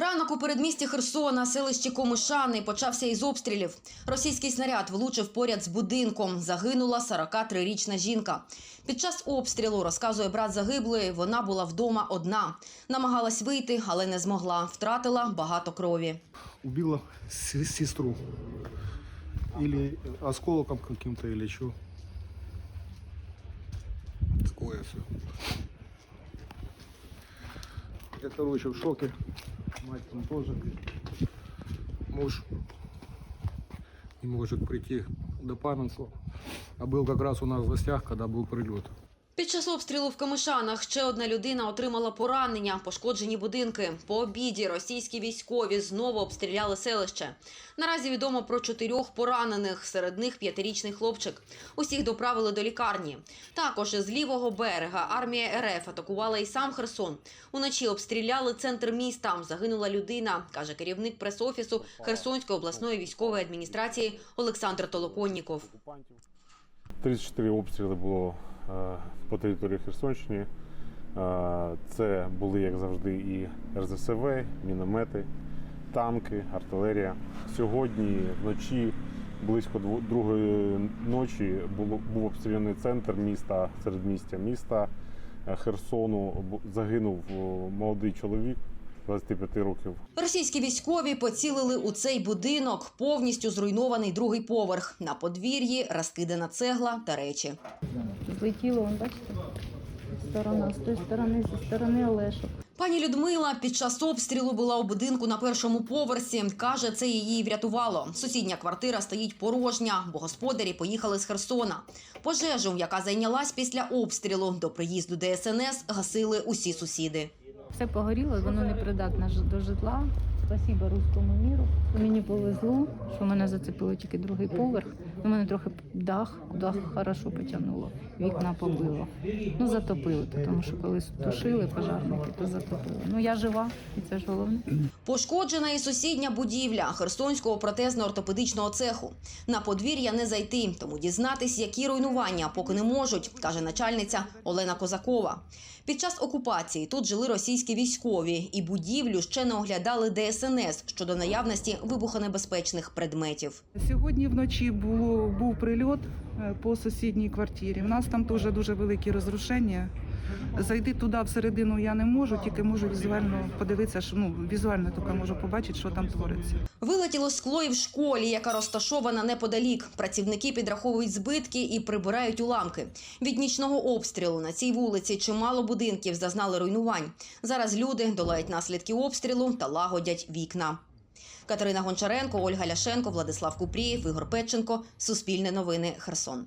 Ранок у передмісті Херсона, селищі Комишани, почався із обстрілів. Російський снаряд влучив поряд з будинком. Загинула 43-річна жінка. Під час обстрілу, розказує брат загиблої, вона була вдома одна. Намагалась вийти, але не змогла. Втратила багато крові. убила сестру. Или осколком каким-то, или что. Такое все. Я, короче, в шоке. Мать там тоже. Муж не может прийти до памятства. А был как раз у нас в гостях, когда был прилет. Під час обстрілу в Камишанах ще одна людина отримала поранення, пошкоджені будинки. По обіді російські військові знову обстріляли селище. Наразі відомо про чотирьох поранених, серед них п'ятирічний хлопчик. Усіх доправили до лікарні. Також з лівого берега армія РФ атакувала і сам Херсон. Уночі обстріляли центр міста. Загинула людина, каже керівник прес-офісу Херсонської обласної військової адміністрації Олександр Толоконніков. 34 обстріли було по території Херсонщини. Е, Це були, як завжди, і РЗСВ, міномети, танки, артилерія. Сьогодні вночі, близько другої ночі, був обстріляний центр міста, середмістя міста е, Херсону. Загинув молодий чоловік 25 років. Російські військові поцілили у цей будинок, повністю зруйнований другий поверх. На подвір'ї розкидана цегла та речі. Злетіло, вон, бачите? Сторона, з тої сторони, зі сторони Олешок. Пані Людмила під час обстрілу була у будинку на першому поверсі. Каже, це її врятувало. Сусідня квартира стоїть порожня, бо господарі поїхали з Херсона. Пожежу, яка зайнялась після обстрілу, до приїзду ДСНС гасили усі сусіди. Все погоріло, воно не придатне до житла. Спасіба руському міру. Мені повезло, що мене зацепило тільки другий поверх. У мене трохи дах, дах хорошо потягнуло, вікна побило. Ну, затопило, тому що коли тушили пожарники, то затопило. Ну я жива, і це ж головне. Пошкоджена і сусідня будівля Херсонського протезно-ортопедичного цеху. На подвір'я не зайти, тому дізнатись, які руйнування поки не можуть, каже начальниця Олена Козакова. Під час окупації тут жили російські військові, і будівлю ще не оглядали ДСНС щодо наявності вибухонебезпечних предметів. Сьогодні вночі було, був прильот е, по сусідній квартирі. У нас там теж дуже великі розрушення. Зайти туди всередину я не можу, тільки можу візуально подивитися, що ну візуально тільки можу побачити, що там твориться. Вилетіло скло і в школі, яка розташована неподалік. Працівники підраховують збитки і прибирають уламки. Від нічного обстрілу на цій вулиці чимало будинків зазнали руйнувань. Зараз люди долають наслідки обстрілу та лагодять вікна. Катерина Гончаренко, Ольга Ляшенко, Владислав Купрієв, Ігор Петченко. Суспільне новини. Херсон.